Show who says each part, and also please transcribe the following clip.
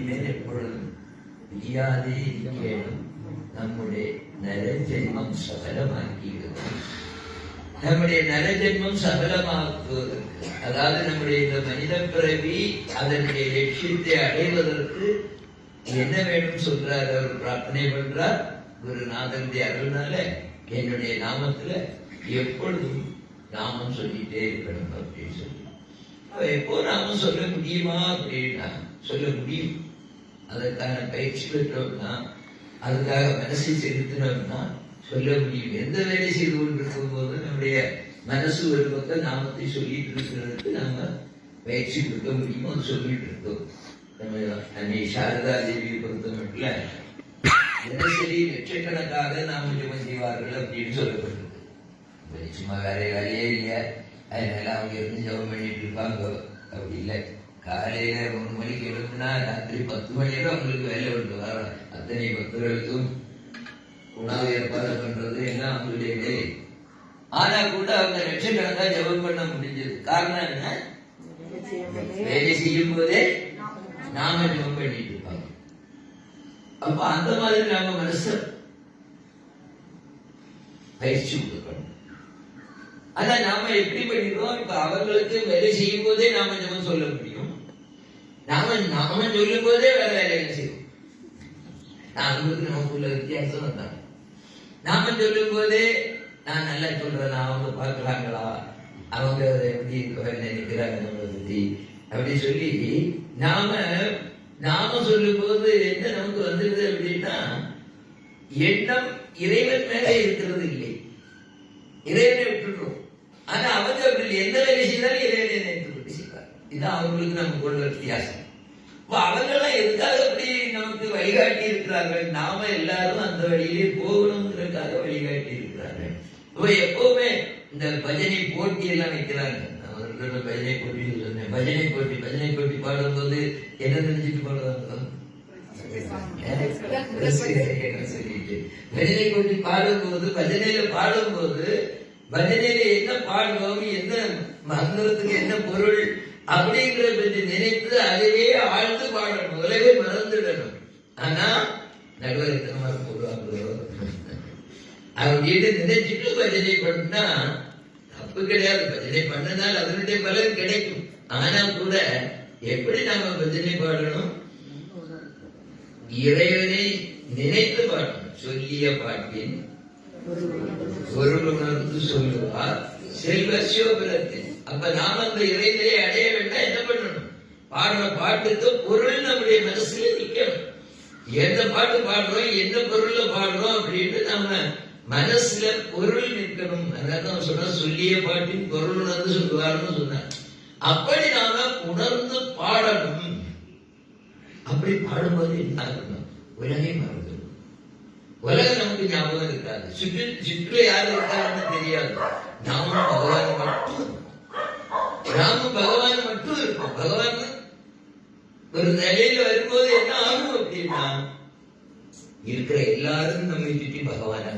Speaker 1: மேல் எப்பொழுதும் பிரியாதே இருக்கேனும் நம்முடைய நரஜென்மம் சகலமாக்கிவிடும் நம்முடைய நரஜென்மம் சகலமாக்குவதற்கு அதாவது நம்முடைய இந்த மனித பிறவி அதனுடைய லட்சியத்தை அடைவதற்கு என்ன வேணும் சொல்றார் அவர்? பிரார்த்தனை பண்றார். குருநாதனுடைய அருள்னால என்னுடைய நாமத்துல எப்பொழுதும் நாமம் சொல்லிட்டே இருக்கணும் அப்படின்னு சொல்லி. எப்போ நாமம் சொல்ல முடியுமா அப்படின்னா சொல்ல முடியும். அதற்கான பயிற்சி பெற்றோம்னா அதுக்காக மனசை செலுத்தினோம்னா சொல்ல முடியும். எந்த வேலை செய்து கொண்டிருக்கும் போது நம்முடைய மனசு ஒரு பக்கம் நாமத்தை சொல்லிட்டு இருக்கிறதுக்கு நாம பயிற்சி கொடுக்க முடியுமோ அது சொல்லிட்டு இருக்கோம். நம்ம அன்னை சாரதா தேவியை பொறுத்த மட்டும் தினசரி லட்சக்கணக்காக நாம ஜெபம் செய்வார்கள் அப்படின்னு சொல்லப்பட்டிருக்கு. சும்மா வேற வேலையே இல்லை அதனால அவங்க இருந்து ஜெபம் பண்ணிட்டு இருப்பாங்க. அப்படி இல்லை. காலையில மூணு மணிக்கு எழுப்புனா ராத்திரி பத்து மணி வரை அவங்களுக்கு வேலை உண்டு. வர அத்தனை பக்தர்களுக்கும் உணவு ஏற்பாடு பண்றது எல்லாம் அவங்களுடைய வேலை? ஆனா கூட அவங்க லட்சக்கணக்கா ஜெபம் பண்ண முடிஞ்சது. காரணம் என்ன? வேலை செய்யும் போதே நாம ஜெபம் பண்ணிட்டு இருப்பாங்க. அப்ப அந்த மாதிரி நாம மனசு பயிற்சி கொடுக்கணும். ஆனா நாம எப்படி பண்ணிடுறோம் இப்ப அவங்களுக்கு வேலை செய்யும் போதே நாம ஜெபம் சொல்ல முடியும். நாம நாம சொல்லும் போதே வேற வேலைகள் செய்வோம். நான் அவங்களுக்கு நமக்குள்ள வித்தியாசம் தான் நாம சொல்லும் போதே நான் நல்லா சொல்றேன்? அவங்க பார்க்கறாங்களா? அவங்க அதை எப்படி நினைக்கிறாங்க நம்மளை பத்தி? அப்படி சொல்லி நாம நாம சொல்லும் போது என்ன நமக்கு வந்துருது அப்படின்னா எண்ணம் இறைவன் மேலே இருக்கிறது இல்லை. இறைவனை விட்டுடுறோம். ஆனா அவங்க அப்படி எந்த வேலை செய்தாலும் இறைவனை நினைத்து விட்டு இதுதான் அவங்களுக்கு நமக்கு உள்ள வித்தியாசம். இப்ப அவங்கெல்லாம் எதுக்காக அப்படி நமக்கு வழிகாட்டி இருக்கிறார்கள்? நாம எல்லாரும் அந்த வழியிலே போகணுங்கிறதுக்காக வழிகாட்டி இருக்கிறார்கள். இப்ப எப்பவுமே இந்த பஜனை போட்டி எல்லாம் வைக்கிறாங்க. நான் பஜனை போட்டி சொன்னேன் பஜனை போட்டி பஜனை போட்டி பாடும் போது என்ன நினைச்சிட்டு பாடுவாங்க சொல்லிட்டு பஜனை போட்டி பாடும்போது பஜனையில பாடும்போது பஜனையில என்ன பாடுவோம் என்ன மந்திரத்துக்கு என்ன பொருள்? அப்படிங்கிற பற்றி நினைத்து அதையே ஆழ்ந்து பாடணும். உலகை மறந்துடணும். ஆனா நடுவரத்தனமா போடுவாங்களோ? அப்படின்னு நினைச்சிட்டு பஜனை பண்ணா தப்பு கிடையாது. பஜனை பண்ணனால் அதனுடைய பலன் கிடைக்கும். ஆனா கூட எப்படி நாம பஜனை பாடணும்? இறைவனை நினைத்து பாடணும். சொல்லிய பாட்டின் பொருள் உணர்ந்து சொல்லுவார் செல்வ சிவபுரத்தின் அப்ப நாம அந்த இறைநிலையை அடைய வேண்டாம் என்ன பண்ணணும்? பாடுற பாட்டுக்கு பொருள் நம்முடைய மனசுல நிக்கணும். எந்த பாட்டு பாடுறோம்? என்ன பொருள்ல பாடுறோம் அப்படின்னு நம்ம மனசுல பொருள் நிற்கணும் அதான் சொன்ன சொல்லிய பாட்டின் பொருள் உணர்ந்து சொல்லுவார்னு சொன்னார். அப்படி நாம உணர்ந்து பாடணும். அப்படி பாடும்போது என்ன ஆகணும் உலகை மறந்து உலகம் நமக்கு ஞாபகம் இருக்காது. சுற்று சுற்று யார் இருக்காருன்னு தெரியாது. நாமும் பகவான் மட்டும். நாமும் பகவான் மட்டும் இருப்போம். பகவான் ஒரு நிலையில வரும்போது என்ன ஆகும் அப்படின்னா இருக்கிற எல்லாரும் நம்மை சுற்றி பகவானா